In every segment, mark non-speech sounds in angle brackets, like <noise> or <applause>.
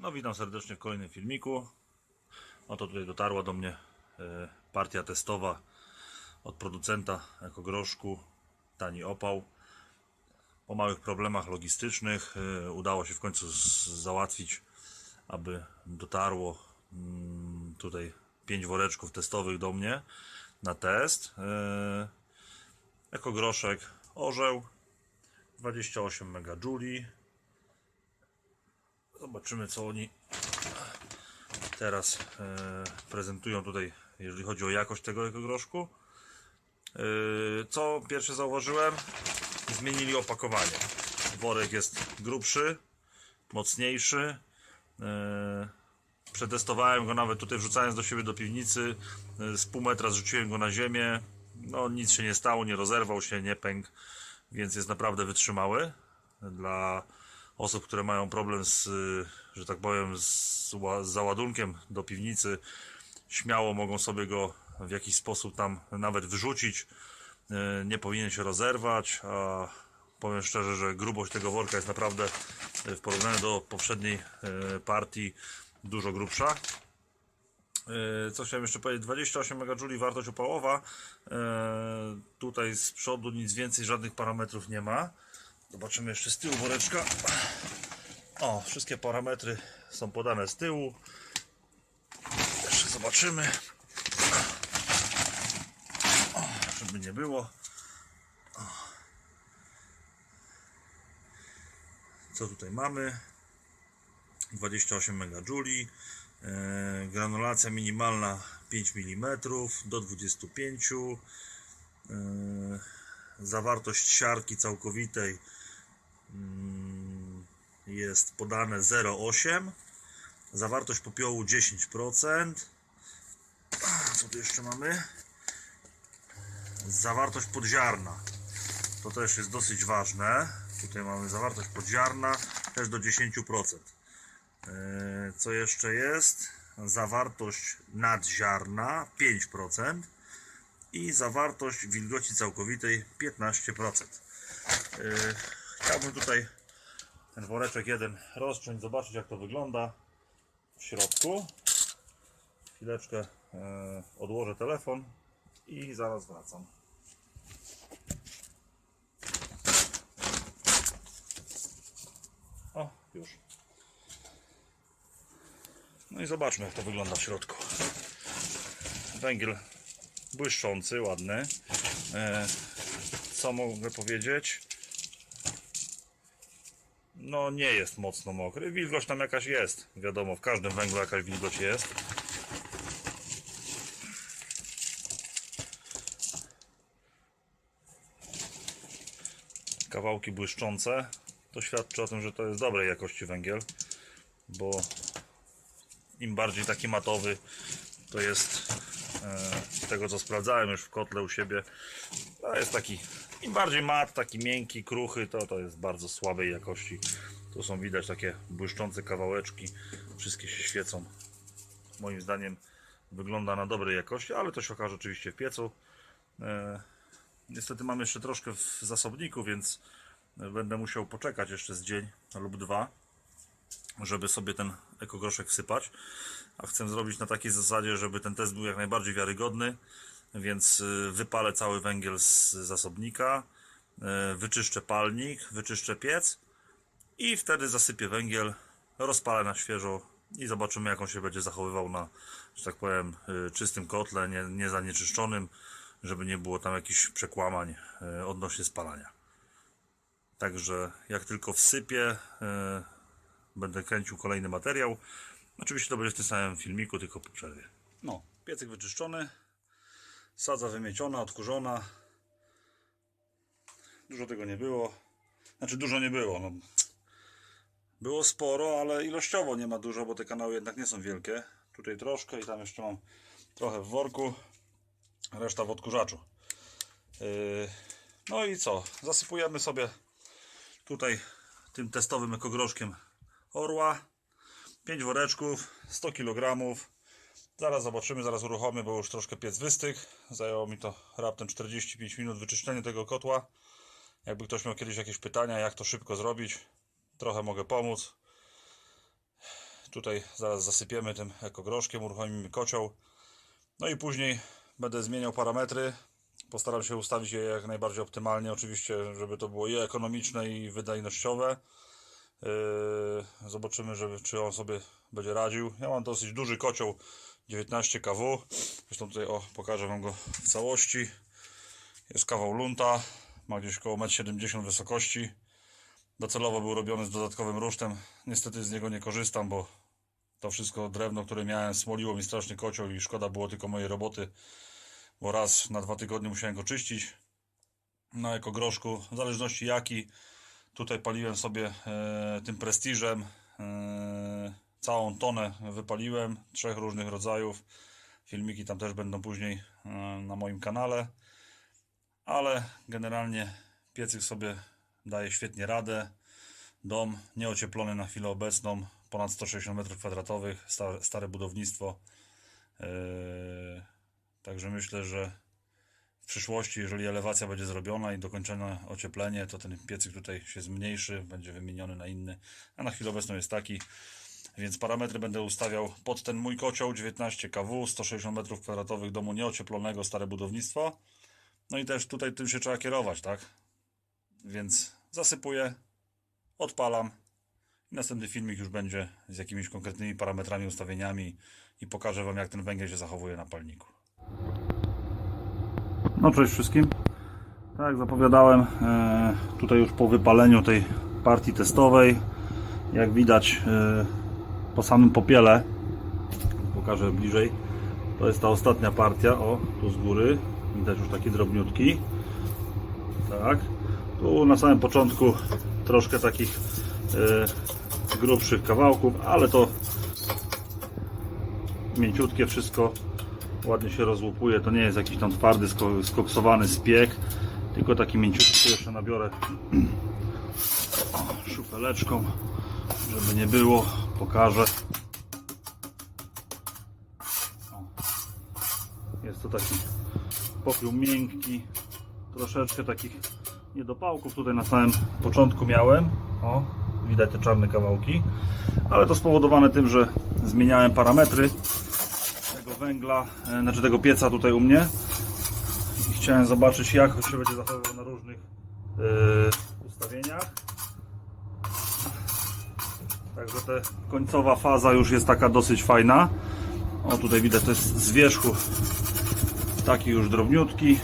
No witam serdecznie w kolejnym filmiku. Oto tutaj dotarła do mnie e, partia testowa od producenta jako groszku, tani opał. Po małych problemach logistycznych e, udało się w końcu załatwić, aby dotarło mm, tutaj 5 woreczków testowych do mnie na test. E, Jako groszek orzeł 28 MJ. Zobaczymy co oni teraz e, prezentują tutaj, jeżeli chodzi o jakość tego ekogroszku. E, co pierwsze zauważyłem? Zmienili opakowanie. Worek jest grubszy, mocniejszy. E, przetestowałem go nawet tutaj wrzucając do siebie do piwnicy. Z pół metra zrzuciłem go na ziemię. No nic się nie stało, nie rozerwał się, nie pękł, więc jest naprawdę wytrzymały. Dla osób, które mają problem z, y, że tak powiem, z, ła- z załadunkiem do piwnicy, śmiało mogą sobie go w jakiś sposób tam nawet wyrzucić. Y, Nie powinien się rozerwać, a powiem szczerze, że grubość tego worka jest naprawdę y, w porównaniu do poprzedniej partii dużo grubsza. Co chciałem jeszcze powiedzieć? 28 MJ wartość opałowa. Tutaj z przodu nic więcej, żadnych parametrów nie ma. Zobaczymy jeszcze z tyłu woreczka. O, wszystkie parametry są podane z tyłu. Jeszcze zobaczymy. O, żeby nie było. O. Co tutaj mamy? 28 MJ. E, granulacja minimalna 5 mm do 25 e, zawartość siarki całkowitej jest podane 0,8 zawartość popiołu 10% A, co tu jeszcze mamy? Zawartość podziarna. To też jest dosyć ważne. Tutaj mamy zawartość podziarna też do 10% E, Co jeszcze jest? Zawartość nadziarna 5% i zawartość wilgoci całkowitej 15%. Chciałbym tutaj ten woreczek jeden rozciąć, zobaczyć jak to wygląda w środku. Chwileczkę e, odłożę telefon i zaraz wracam. O, już. No i zobaczmy jak to wygląda w środku. Węgiel błyszczący, ładny. E, co mogę powiedzieć? No nie jest mocno mokry. Wilgoć tam jakaś jest. Wiadomo, w każdym węglu jakaś wilgoć jest. Kawałki błyszczące. To świadczy o tym, że to jest dobrej jakości węgiel, bo im bardziej taki matowy to jest e, tego co sprawdzałem już w kotle u siebie to jest taki im bardziej mat, taki miękki, kruchy to to jest bardzo słabej jakości. Tu są widać takie błyszczące kawałeczki. Wszystkie się świecą. Moim zdaniem wygląda na dobrej jakości, ale to się okaże oczywiście w piecu. E, niestety mam jeszcze troszkę w zasobniku, więc będę musiał poczekać jeszcze z dzień lub dwa żeby sobie ten ekogroszek wsypać, a chcę zrobić na takiej zasadzie, żeby ten test był jak najbardziej wiarygodny, więc y, wypalę cały węgiel z zasobnika, y, wyczyszczę palnik, wyczyszczę piec i wtedy zasypię węgiel, rozpalę na świeżo i zobaczymy jak on się będzie zachowywał na, że tak powiem, y, czystym kotle, nie, nie zanieczyszczonym, żeby nie było tam jakichś przekłamań odnośnie spalania. Także jak tylko wsypię, będę kręcił kolejny materiał. Oczywiście to będzie w tym samym filmiku, tylko po przerwie. No, piecyk wyczyszczony, sadza wymieciona, odkurzona. Dużo tego nie było. Znaczy dużo nie było. No. Było sporo, ale ilościowo nie ma dużo, bo te kanały jednak nie są wielkie. Tutaj troszkę i tam jeszcze mam trochę w worku, reszta w odkurzaczu. Yy, No i co? Zasypujemy sobie tutaj tym testowym ekogroszkiem orła. 5 woreczków, 100 kg. Zaraz zobaczymy, zaraz uruchomię, bo już troszkę piec wystygł. Zajęło mi to raptem 45 minut wyczyszczenie tego kotła. Jakby ktoś miał kiedyś jakieś pytania, jak to szybko zrobić, trochę mogę pomóc. Tutaj zaraz zasypiemy tym ekogroszkiem, uruchomimy kocioł. No i później będę zmieniał parametry. Postaram się ustawić je jak najbardziej optymalnie, oczywiście, żeby to było i ekonomiczne, i wydajnościowe. Yy, Zobaczymy, żeby, czy on sobie będzie radził. Ja mam dosyć duży kocioł 19 kW. Zresztą tutaj o, pokażę Wam go w całości. Jest kawał lunta, ma gdzieś około 1,70 m wysokości. Docelowo był robiony z dodatkowym rusztem. Niestety z niego nie korzystam, bo to wszystko drewno, które miałem, smoliło mi strasznie kocioł i szkoda było tylko mojej roboty, bo raz na dwa tygodnie musiałem go czyścić. Na ekogroszku, w zależności jaki, tutaj paliłem sobie e, tym prestiżem. E, całą tonę wypaliłem, trzech różnych rodzajów. Filmiki tam też będą później e, na moim kanale. Ale generalnie piecyk sobie daje świetnie radę. Dom nieocieplony na chwilę obecną, ponad 160 m2, stare, stare budownictwo. Także myślę, że przyszłości, jeżeli elewacja będzie zrobiona i dokończone ocieplenie, to ten piecyk tutaj się zmniejszy, będzie wymieniony na inny, a na chwilę obecną jest taki. Więc parametry będę ustawiał pod ten mój kocioł 19 kW, 160 m2 domu nieocieplonego, stare budownictwo. No i też tutaj tym się trzeba kierować, tak? Więc zasypuję, odpalam następny filmik już będzie z jakimiś konkretnymi parametrami, ustawieniami i pokażę Wam jak ten węgiel się zachowuje na palniku. No cześć wszystkim. Tak jak zapowiadałem, e, tutaj już po wypaleniu tej partii testowej, jak widać e, po samym popiele, pokażę bliżej, to jest ta ostatnia partia, o tu z góry, widać już takie drobniutki. Tak. Tu na samym początku troszkę takich e, grubszych kawałków, ale to mięciutkie wszystko ładnie się rozłupuje. To nie jest jakiś tam twardy, sko- skoksowany spiek, tylko taki mięciutki. Jeszcze nabiorę o, szufeleczką, żeby nie było. Pokażę. Jest to taki popiół miękki, troszeczkę takich niedopałków tutaj na samym początku miałem. O, widać te czarne kawałki, ale to spowodowane tym, że zmieniałem parametry węgla, e, znaczy tego pieca tutaj u mnie i chciałem zobaczyć jak się będzie zachowywał na różnych e, ustawieniach. Także ta końcowa faza już jest taka dosyć fajna. O tutaj widać to jest z wierzchu taki już drobniutki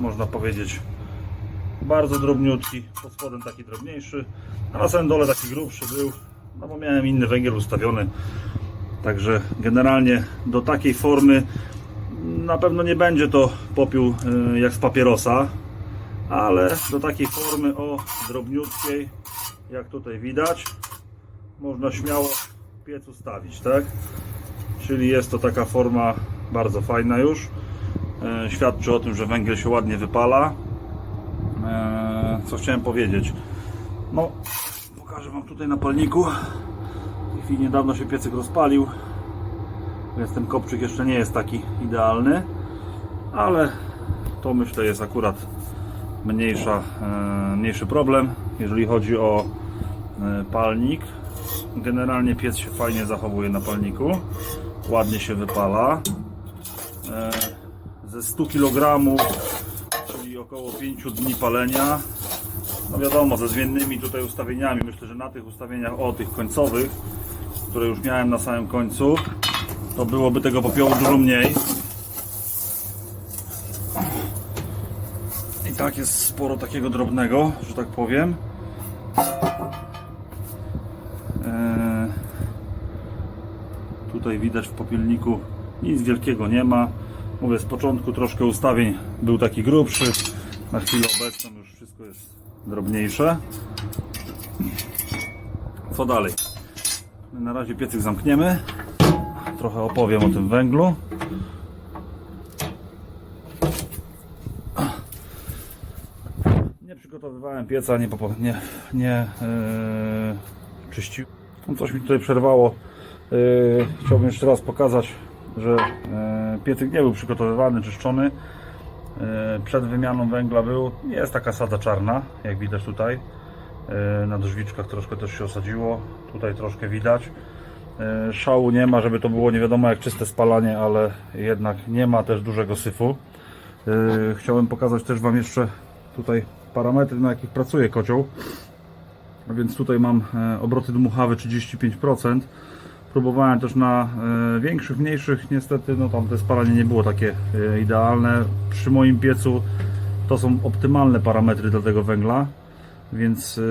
można powiedzieć bardzo drobniutki, pod spodem taki drobniejszy, a na samym dole taki grubszy był, no bo miałem inny węgiel ustawiony. Także generalnie do takiej formy na pewno nie będzie to popiół y, jak z papierosa, ale do takiej formy o drobniutkiej, jak tutaj widać, można śmiało piec ustawić, tak? Czyli jest to taka forma bardzo fajna już. E, świadczy o tym, że węgiel się ładnie wypala. E, Co chciałem powiedzieć? No, pokażę Wam tutaj na palniku. Chwili niedawno się piecyk rozpalił, więc ten kopczyk jeszcze nie jest taki idealny, ale to myślę jest akurat mniejsza, e, mniejszy problem, jeżeli chodzi o e, palnik. Generalnie piec się fajnie zachowuje na palniku, ładnie się wypala. E, ze 100 kg, czyli około 5 dni palenia. No wiadomo, ze zmiennymi tutaj ustawieniami. Myślę, że na tych ustawieniach, o tych końcowych, które już miałem na samym końcu, to byłoby tego popiołu dużo mniej. I tak jest sporo takiego drobnego, że tak powiem. Eee, tutaj widać w popielniku nic wielkiego nie ma. Mówię, z początku troszkę ustawień był taki grubszy. Na chwilę obecną już wszystko jest drobniejsze. Co dalej? Na razie piecyk zamkniemy. Trochę opowiem o tym węglu. Nie przygotowywałem pieca, nie, nie, nie yy, czyściłem. No coś mi tutaj przerwało. Yy, chciałbym jeszcze raz pokazać, że yy, piecyk nie był przygotowywany, czyszczony. Yy, przed wymianą węgla był, jest taka sada czarna, jak widać tutaj. E, Na drzwiczkach troszkę też się osadziło. Tutaj troszkę widać. E, Szału nie ma, żeby to było nie wiadomo jak czyste spalanie, ale jednak nie ma też dużego syfu. E, Chciałem pokazać też Wam jeszcze tutaj parametry, na jakich pracuje kocioł. Więc tutaj mam obroty dmuchawe 35%. Próbowałem też na większych, mniejszych, niestety no tam te spalanie nie było takie idealne. Przy moim piecu to są optymalne parametry dla tego węgla, więc e,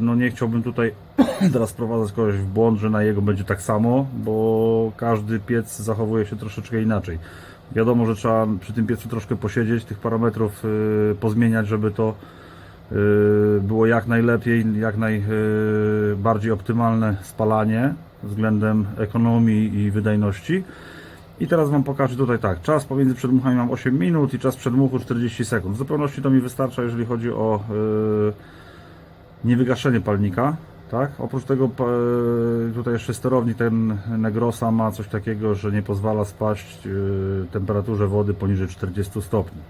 no nie chciałbym tutaj <clears throat> teraz prowadzać kogoś w błąd, że na jego będzie tak samo, bo każdy piec zachowuje się troszeczkę inaczej. Wiadomo, że trzeba przy tym piecu troszkę posiedzieć, tych parametrów e, pozmieniać, żeby to y, było jak najlepiej, jak najbardziej optymalne spalanie względem ekonomii i wydajności. I teraz Wam pokażę tutaj tak, czas pomiędzy przedmuchami mam 8 minut i czas przedmuchu 40 sekund. W zupełności to mi wystarcza, jeżeli chodzi o y, niewygaszenie palnika. Tak? Oprócz tego pa- tutaj jeszcze sterownik ten Negrosa ma coś takiego, że nie pozwala spaść y, temperaturze wody poniżej 40 stopni.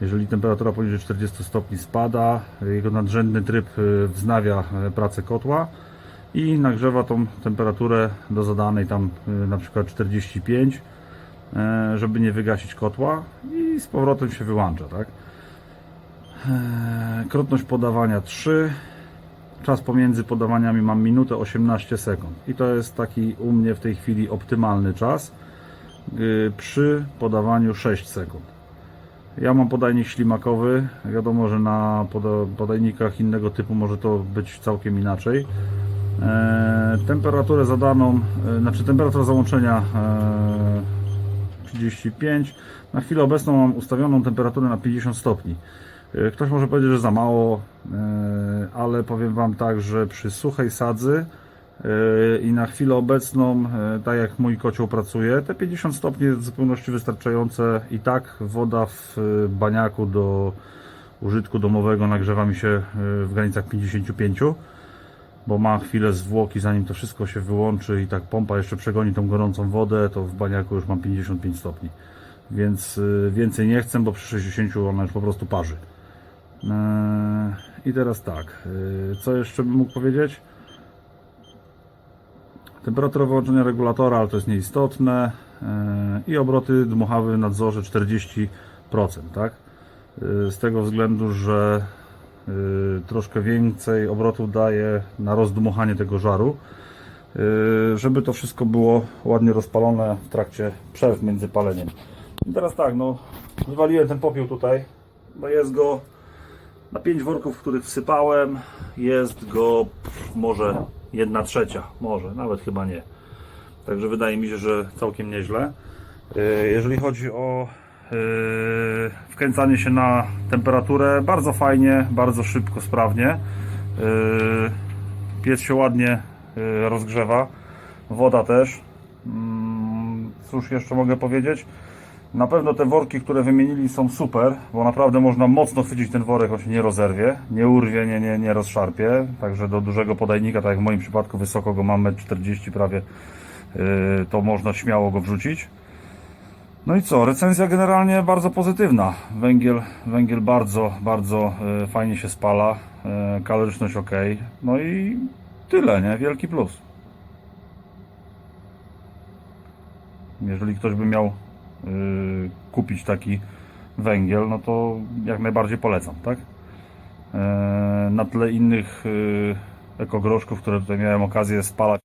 Jeżeli temperatura poniżej 40 stopni spada, jego nadrzędny tryb y, wznawia pracę kotła i nagrzewa tą temperaturę do zadanej tam na przykład 45, y, żeby nie wygasić kotła i z powrotem się wyłącza, tak? Krotność podawania 3. Czas pomiędzy podawaniami mam minutę 18 sekund. I to jest taki u mnie w tej chwili optymalny czas. y, Przy podawaniu 6 sekund. Ja mam podajnik ślimakowy. Wiadomo, że na poda- podajnikach innego typu może to być całkiem inaczej. E, temperaturę zadaną, e, znaczy temperatura załączenia e, 35. Na chwilę obecną mam ustawioną temperaturę na 50 stopni. E, Ktoś może powiedzieć, że za mało, e, ale powiem Wam tak, że przy suchej sadzy e, i na chwilę obecną, tak jak mój kocioł pracuje, te 50 stopni jest w zupełności wystarczające i tak woda w baniaku do użytku domowego nagrzewa mi się w granicach 55 bo ma chwilę zwłoki zanim to wszystko się wyłączy i tak pompa jeszcze przegoni tą gorącą wodę, to w baniaku już mam 55 stopni. Więc więcej nie chcę, bo przy 60 ona już po prostu parzy. Eee, I teraz tak, y, co jeszcze bym mógł powiedzieć? Temperatura wyłączenia regulatora, ale to jest nieistotne. Eee, I obroty dmuchawy w nadzorze 40%, tak? Z tego względu, że troszkę więcej obrotów daje na rozdmuchanie tego żaru, żeby to wszystko było ładnie rozpalone w trakcie przerw między paleniem. I teraz tak, no, wywaliłem ten popiół tutaj, bo jest go na 5 worków, w których wsypałem, jest go może 1 trzecia, może, nawet chyba nie. Także wydaje mi się, że całkiem nieźle. Y, Jeżeli chodzi o y, wkręcanie się na temperaturę, bardzo fajnie, bardzo szybko, sprawnie. Y, Piec się ładnie rozgrzewa, woda też. Mm, Cóż jeszcze mogę powiedzieć? Na pewno te worki, które wymienili są super, bo naprawdę można mocno chwycić ten worek, on się nie rozerwie, nie urwie, nie, nie, nie rozszarpie. Także do dużego podajnika, tak jak w moim przypadku wysoko go mamy 40 prawie, yy, to można śmiało go wrzucić. No i co, recenzja generalnie bardzo pozytywna. Węgiel, węgiel bardzo, bardzo yy, fajnie się spala, yy, kaloryczność ok. No i tyle, nie? Wielki plus. Jeżeli ktoś by miał y, kupić taki węgiel, no to jak najbardziej polecam, tak? E, na tle innych y, ekogroszków, które tutaj miałem okazję spalać.